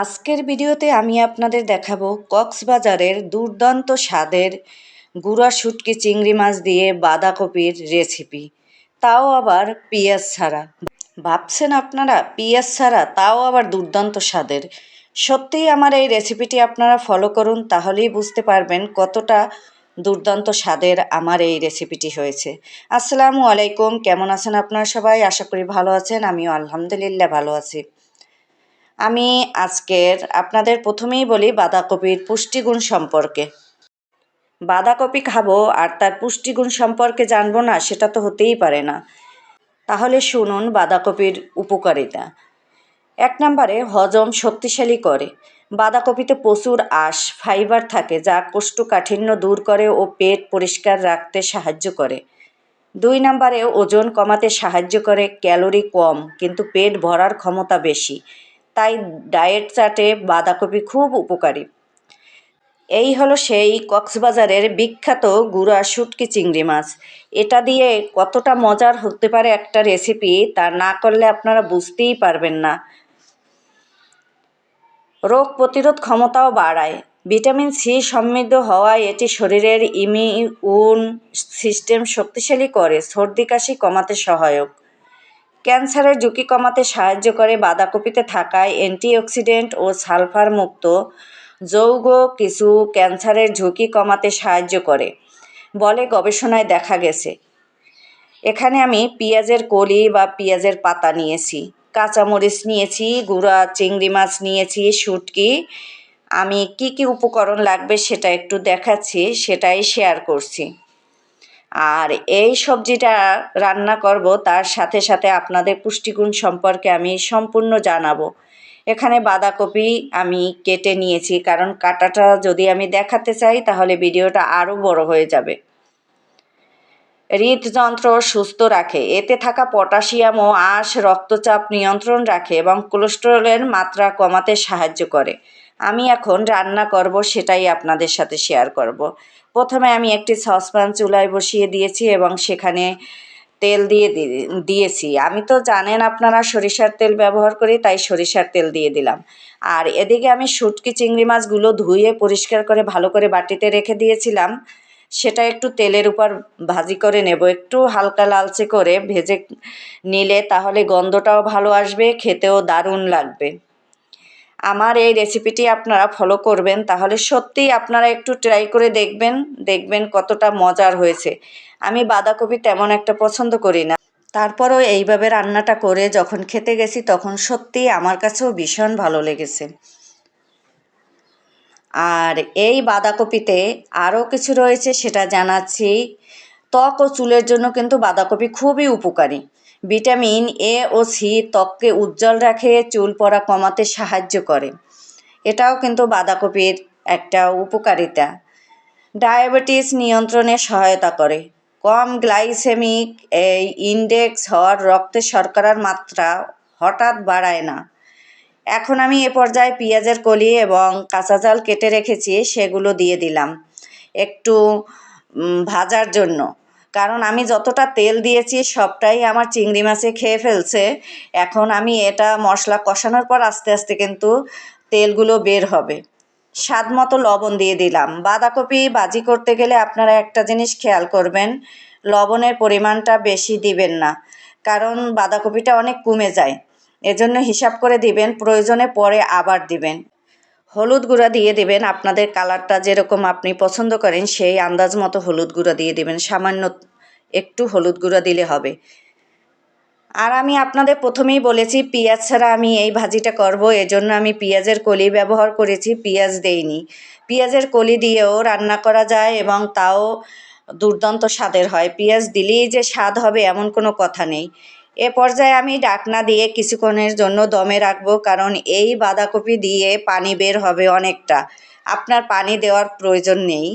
আজকের ভিডিওতে আমি আপনাদের দেখাবো কক্সবাজারের দুর্দান্ত স্বাদের গুঁড়া শুটকি চিংড়ি মাছ দিয়ে বাঁধাকপির রেসিপি। তাও আবার পেঁয়াজ ছাড়া। ভাবছেন আপনারা, পেঁয়াজ ছাড়া তাও আবার দুর্দান্ত স্বাদের। সত্যিই আমার এই রেসিপিটি আপনারা ফলো করুন, তাহলেই বুঝতে পারবেন কতটা দুর্দান্ত স্বাদের আমার এই রেসিপিটি হয়েছে। আসসালামু আলাইকুম, কেমন আছেন আপনারা সবাই? আশা করি ভালো আছেন, আমিও আলহামদুলিল্লাহ ভালো আছি। আমি আজকের আপনাদের প্রথমেই বলি বাঁধাকপির পুষ্টিগুণ সম্পর্কে। বাঁধাকপি খাব আর তার পুষ্টিগুণ সম্পর্কে জানব না, সেটা তো হতেই পারে না। তাহলে শুনুন বাঁধাকপির উপকারিতা। এক নম্বরে, হজম শক্তিশালী করে। বাঁধাকপিতে প্রচুর আঁশ, ফাইবার থাকে, যা কোষ্ঠকাঠিন্য দূর করে ও পেট পরিষ্কার রাখতে সাহায্য করে। দুই নম্বরে, ওজন কমাতে সাহায্য করে, ক্যালোরি কম, কিন্তু পেট ভরার ক্ষমতা বেশি। তাই ডায়েট চাটে বাঁধাকপি খুব উপকারী। এই হলো সেই কক্সবাজারের বিখ্যাত গুড়া শুটকি চিংড়ি মাছ। এটা দিয়ে কতটা মজার হতে পারে একটা রেসিপি, তা না করলে আপনারা বুঝতেই পারবেন না। রোগ প্রতিরোধ ক্ষমতাও বাড়ায়। ভিটামিন সি সমৃদ্ধ হওয়ায় এটি শরীরের ইমিউন সিস্টেম শক্তিশালী করে, সর্দি কাশি কমাতে সহায়ক। ক্যান্সারের ঝুঁকি কমাতে সাহায্য করে বাঁধাকপিতে থাকায় অ্যান্টিঅক্সিডেন্ট ও সালফার মুক্ত যৌগ কিছু ক্যান্সারের ঝুঁকি কমাতে সাহায্য করে, বলে গবেষণায় দেখা গেছে। এখানে আমি পেঁয়াজের কলি বা পেঁয়াজের পাতা নিয়েছি, কাঁচামরিচ নিয়েছি, গুঁড়া, চিংড়ি মাছ নিয়েছি, শুটকি। আমি কি কি উপকরণ লাগবে সেটা একটু দেখাচ্ছি, সেটাই শেয়ার করছি। আর এই সবজিটা রান্না করব, তার সাথে সাথে আপনাদের পুষ্টিগুণ সম্পর্কে আমি সম্পূর্ণ জানাব। এখানে বাঁধাকপি আমি কেটে নিয়েছি, কারণ কাটাটা যদি আমি দেখাতে চাই, তাহলে ভিডিওটা আরও বড় হয়ে যাবে। হৃদযন্ত্র সুস্থ রাখে, এতে থাকা পটাশিয়াম ও আঁশ, রক্তচাপ নিয়ন্ত্রণ রাখে এবং কোলেস্টেরলের মাত্রা কমাতে সাহায্য করে। আমি এখন রান্না করব, সেটাই আপনাদের সাথে শেয়ার করব। প্রথমে আমি একটি সসপ্যান চুলায় বসিয়ে দিয়েছি এবং সেখানে তেল দিয়ে দিয়েছি। আমি তো জানেন আপনারা সরিষার তেল ব্যবহার করি, তাই সরিষার তেল দিয়ে দিলাম। আর এদিকে আমি শুটকি চিংড়ি মাছগুলো ধুয়ে পরিষ্কার করে ভালো করে বাটিতে রেখে দিয়েছিলাম। সেটা একটু তেলের উপর ভাজি করে নেব। একটু হালকা লালচে করে ভেজে নিলে তাহলে গন্ধটাও ভালো আসবে, খেতেও দারুণ লাগবে। আমার এই রেসিপিটি আপনারা ফলো করবেন, তাহলে সত্যিই আপনারা একটু ট্রাই করে দেখবেন দেখবেন কতটা মজার হয়েছে। আমি বাঁধাকপি তেমন একটা পছন্দ করি না। তারপরও এইভাবে রান্নাটা করে যখন খেতে গেছি, তখন সত্যিই আমার কাছেও ভীষণ ভালো লেগেছে। আর এই বাঁধাকপিতে আরও কিছু রয়েছে, সেটা জানাচ্ছি। ত্বক ও চুলের জন্য কিন্তু বাঁধাকপি খুবই উপকারী। ভিটামিন এ ও সি ত্বককে উজ্জ্বল রাখে, চুল পড়া কমাতে সাহায্য করে। এটাও কিন্তু বাঁধাকপির একটা উপকারিতা। ডায়াবেটিস নিয়ন্ত্রণে সহায়তা করে। কম গ্লাইসেমিক এই ইন্ডেক্স হওয়ার রক্তে শর্করার মাত্রা হঠাৎ বাড়ায় না। এখন আমি এ পর্যায়ে পেঁয়াজের কলি এবং কাঁচা জাল কেটে রেখেছি, সেগুলো দিয়ে দিলাম। একটু ভাজার জন্য। কারণ আমি যতটা তেল দিয়েছি সবটাই আমার চিংড়ি মাছে খেয়ে ফেলছে। এখন আমি এটা মশলা কষানোর পর আস্তে আস্তে কিন্তু তেলগুলো বের হবে। স্বাদ মতো লবণ দিয়ে দিলাম। বাঁধাকপি বাজি করতে গেলে আপনারা একটা জিনিস খেয়াল করবেন, লবণের পরিমাণটা বেশি দিবেন না, কারণ বাঁধাকপিটা অনেক কমে যায়। এজন্য হিসাব করে দিবেন, প্রয়োজনে পরে আবার দিবেন। হলুদ গুঁড়া দিয়ে দেবেন। আপনাদের কালারটা যেরকম আপনি পছন্দ করেন, সেই আন্দাজ মতো হলুদ গুঁড়া দিয়ে দেবেন। সামান্য একটু হলুদ গুঁড়া দিলে হবে। আর আমি আপনাদের প্রথমেই বলেছি, পেঁয়াজ ছাড়া আমি এই ভাজিটা করব। এজন্য আমি পেঁয়াজের কলি ব্যবহার করেছি, পেঁয়াজ দেইনি। পেঁয়াজের কলি দিয়েও রান্না করা যায় এবং তাও দুর্দান্ত স্বাদের হয়। পেঁয়াজ দিলেই যে স্বাদ হবে এমন কোনো কথা নেই। এ পর্যায়ে আমি ডাকনা দিয়ে কিছুক্ষণের জন্য দমে রাখব, কারণ এই বাঁধাকপি দিয়ে পানি বের হবে অনেকটা। আপনার পানি দেওয়ার প্রয়োজন নেই।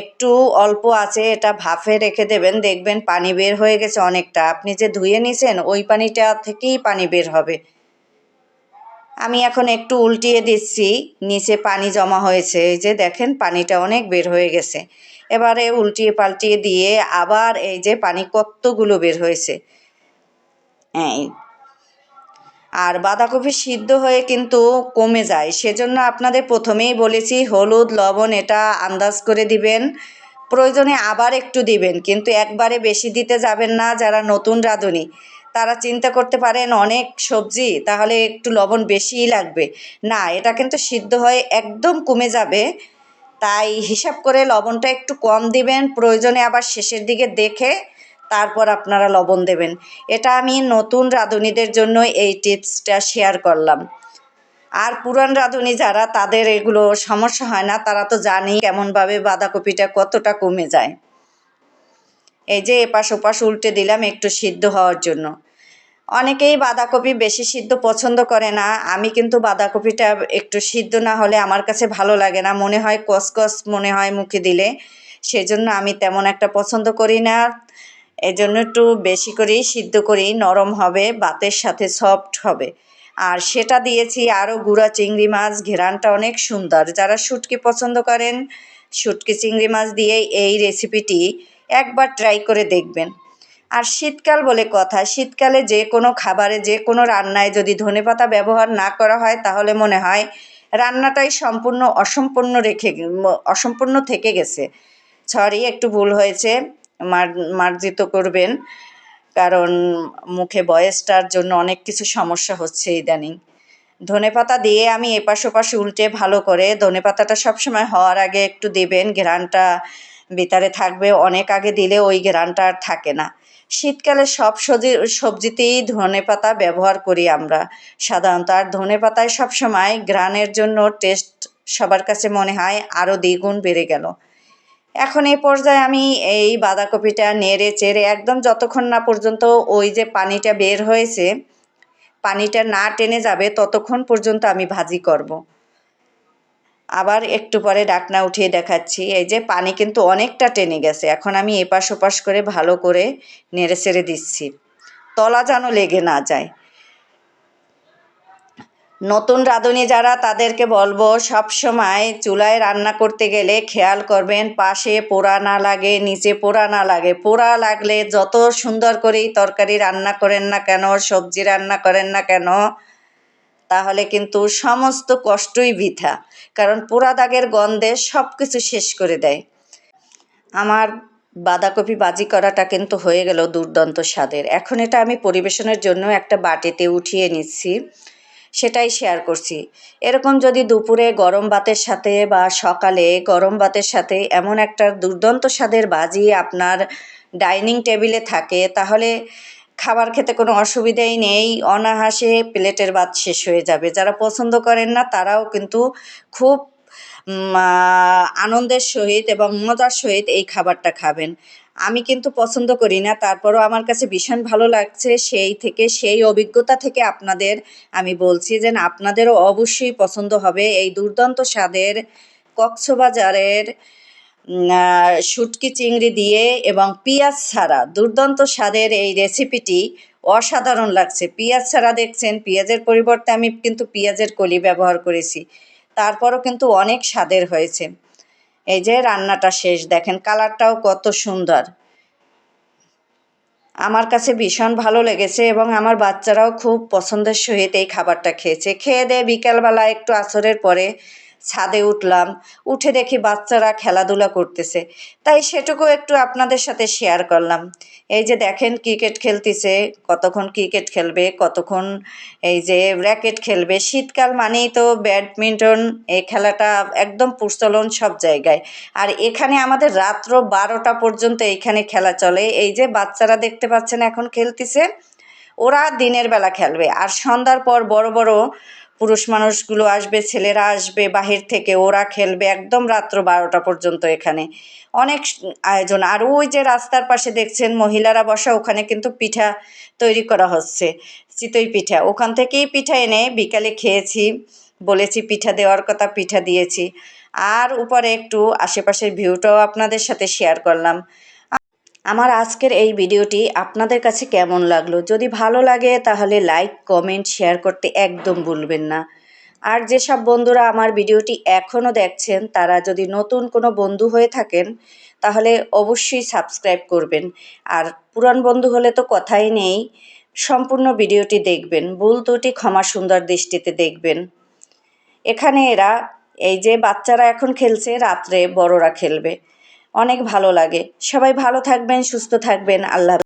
একটু অল্প আছে, এটা ভাফে রেখে দেবেন, দেখবেন পানি বের হয়ে গেছে অনেকটা। আপনি যে ধুয়ে নিছেন, ওই পানিটা থেকেই পানি বের হবে। আমি এখন একটু উল্টিয়ে দিচ্ছি, নিচে পানি জমা হয়েছে। এই যে দেখেন, পানিটা অনেক বের হয়ে গেছে। এবারে উল্টিয়ে পাল্টিয়ে দিয়ে আবার এই যে পানি কতগুলো বের হয়েছে। হ্যাঁ আর বাঁধাকপি সিদ্ধ হয়ে কিন্তু কমে যায়। সেজন্য আপনাদের প্রথমেই বলেছি, হলুদ, লবণ এটা আন্দাজ করে দিবেন। প্রয়োজনে আবার একটু দিবেন, কিন্তু একবারে বেশি দিতে যাবেন না যারা নতুন রাঁধুনি। তারা চিন্তা করতে পারেন, অনেক সবজি, তাহলে একটু লবণ বেশিই লাগবে। না, এটা কিন্তু সিদ্ধ হয়ে একদম কমে যাবে। তাই হিসাব করে লবণটা একটু কম দিবেন। প্রয়োজনে আবার শেষের দিকে দেখে তারপর আপনারা লবণ দেবেন। এটা আমি নতুন রাঁধুনিদের জন্য এই টিপসটা শেয়ার করলাম। আর পুরান রাঁধুনি যারা, তাদের এগুলো সমস্যা হয় না, তারা তো জানি কেমনভাবে বাঁধাকপিটা কতটা কমে যায়। এই যে এপাশ ওপাশ উল্টে দিলাম একটু সিদ্ধ হওয়ার জন্য। অনেকেই বাঁধাকপি বেশি সিদ্ধ পছন্দ করে না। আমি কিন্তু বাঁধাকপিটা একটু সিদ্ধ না হলে আমার কাছে ভালো লাগে না। মনে হয় কসকস মনে হয় মুখে দিলে। সেজন্য আমি তেমন একটা পছন্দ করি না। এই জন্য একটু বেশি করেই সিদ্ধ করি নরম হবে বাতের সাথে সফট হবে। আর সেটা দিয়েছি আরও গুঁড়া চিংড়ি মাছ, ঘেরানটা অনেক সুন্দর। যারা শুটকি পছন্দ করেন, শুটকি চিংড়ি মাছ দিয়ে এই রেসিপিটি একবার ট্রাই করে দেখবেন। আর শীতকাল বলে কথা, শীতকালে যে কোনো খাবারে, যে কোনো রান্নায় যদি ধনেপাতা ব্যবহার না করা হয়, তাহলে মনে হয় রান্নাটাই সম্পূর্ণ অসম্পূর্ণ রেখে, অসম্পূর্ণ থেকে গেছে। সরি একটু ভুল হয়েছে। মার্জিত করবেন। কারণ মুখে বয়সটার জন্য অনেক কিছু সমস্যা হচ্ছে ইদানিং। ধনে পাতা দিয়ে আমি এপাশ ওপাশ উল্টে ভালো করে ধনে পাতাটা সবসময় হওয়ার আগে একটু দেবেন। ঘ্রানটা ভিতরে থাকবে, অনেক আগে দিলে ওই ঘ্রানটা আর থাকে না। শীতকালে সব সবজি সবজিতেই ধনে পাতা ব্যবহার করি আমরা। সাধারণত আর ধনে পাতায় সবসময় ঘ্রাণের জন্য টেস্ট সবার কাছে মনে হয় আরও দ্বিগুণ বেড়ে গেল। এখন এই পর্যায়ে আমি এই বাঁধাকপিটা নেড়ে চেড়ে একদম যতক্ষণ না পর্যন্ত ওই যে পানিটা বের হয়েছে, পানিটা না টেনে যাবে ততক্ষণ পর্যন্ত আমি ভাজি করব। আবার একটু পরে ডাকনা উঠিয়ে দেখাচ্ছি, এই যে পানি কিন্তু অনেকটা টেনে গেছে, এখন আমি এপাশ ওপাশ করে ভালো করে নেড়ে চেড়ে দিচ্ছি তলা যেন লেগে না যায় নতুন রাঁধুনি যারা, তাদেরকে বলব সব সময় চুলায় রান্না করতে গেলে খেয়াল করবেন, পাশে পোড়া না লাগে, নিচে পোড়া না লাগে। পোড়া লাগলে যত সুন্দর করেই তরকারি রান্না করেন না কেন, সবজি রান্না করেন না কেন, তাহলে কিন্তু সমস্ত কষ্টই বৃথা। কারণ পোড়া দাগের গন্ধে সব কিছু শেষ করে দেয়। আমার বাঁধাকপি বাজি করাটা কিন্তু হয়ে গেল দুর্দান্ত স্বাদের। এখন এটা আমি পরিবেশনের জন্য একটা বাটিতে উঠিয়ে নিচ্ছি। সেটাই শেয়ার করছি। এরকম যদি দুপুরে গরম ভাতের সাথে বা সকালে গরম ভাতের সাথে এমন একটা দুর্দান্ত স্বাদের বাজি আপনার ডাইনিং টেবিলে থাকে, তাহলে খাবার খেতে কোনো অসুবিধাই নেই অনাহাসে প্লেটের ভাত শেষ হয়ে যাবে। যারা পছন্দ করেন না, তারাও কিন্তু খুব আনন্দের সহিত এবং মজার সহিত এই খাবারটা খাবেন। আমি কিন্তু পছন্দ করি না, তারপরও আমার কাছে ভীষণ ভালো লাগছে সেই থেকে, সেই অভিজ্ঞতা থেকে আপনাদের আমি বলছি যে আপনাদেরও অবশ্যই পছন্দ হবে এই দুর্দান্ত স্বাদের কক্সবাজারের শুটকি চিংড়ি দিয়ে এবং পেঁয়াজ ছাড়া দুর্দান্ত স্বাদের এই রেসিপিটি অসাধারণ লাগছে। পেঁয়াজ ছাড়া দেখছেন, পেঁয়াজের পরিবর্তে আমি কিন্তু পেঁয়াজের কলি ব্যবহার করেছি। তারপরও কিন্তু অনেক স্বাদের হয়েছে। এই যে রান্নাটা শেষ, দেখেন কালারটাও কত সুন্দর। আমার কাছে ভীষণ ভালো লেগেছে এবং আমার বাচ্চারাও খুব পছন্দের সহিত এই খাবারটা খেয়েছে। খেয়ে দেয়ে বিকালবেলা একটু আসরের পরে। ছাদে উঠলাম, উঠে দেখি বাচ্চারা খেলাধুলা করতেছে। তাই সেটুকু একটু আপনাদের সাথে শেয়ার করলাম। এই যে দেখেন ক্রিকেট খেলতেছে, কতক্ষণ ক্রিকেট খেলবে, কতক্ষণ এই যে র্যাকেট খেলবে। শীতকাল মানেই তো ব্যাডমিন্টন এই খেলাটা একদম প্রচলন সব জায়গায়। আর এখানে আমাদের রাত্র বারোটা পর্যন্ত এইখানে খেলা চলে। এই যে বাচ্চারা দেখতে পাচ্ছেন এখন খেলতেছে ওরা দিনের বেলা খেলবে। আর সন্ধ্যার পর বড় বড় পুরুষ মানুষগুলো আসবে, ছেলেরা আসবে, বাহির থেকে ওরা খেলবে একদম রাত্র বারোটা পর্যন্ত এখানে। অনেক আয়োজন। আর ওই যে রাস্তার পাশে দেখছেন মহিলারা বসা, ওখানে কিন্তু পিঠা তৈরি করা হচ্ছে, চিতই পিঠা। ওখান থেকেই পিঠা এনে বিকালে খেয়েছি, বলেছি পিঠা দেওয়ার কথা, পিঠা দিয়েছি। আর উপরে একটু আশেপাশের ভিউটাও আপনাদের সাথে শেয়ার করলাম। আমার আজকের এই ভিডিওটি আপনাদের কাছে কেমন লাগল? যদি ভালো লাগে তাহলে লাইক, কমেন্ট, শেয়ার করতে একদম ভুলবেন না। আর যেসব বন্ধুরা আমার ভিডিওটি এখনও দেখছেন, তারা যদি নতুন কোনো বন্ধু হয়ে থাকেন, তাহলে অবশ্যই সাবস্ক্রাইব করবেন। আর পুরান বন্ধু হলে তো কথাই নেই, সম্পূর্ণ ভিডিওটি দেখবেন, ভুল ত্রুটি ক্ষমা সুন্দর দৃষ্টিতে দেখবেন। এখানে এরা, এই যে বাচ্চারা এখন খেলছে, রাত্রে বড়রা খেলবে। অনেক ভালো লাগে। সবাই ভালো থাকবেন সুস্থ থাকবেন। আল্লাহ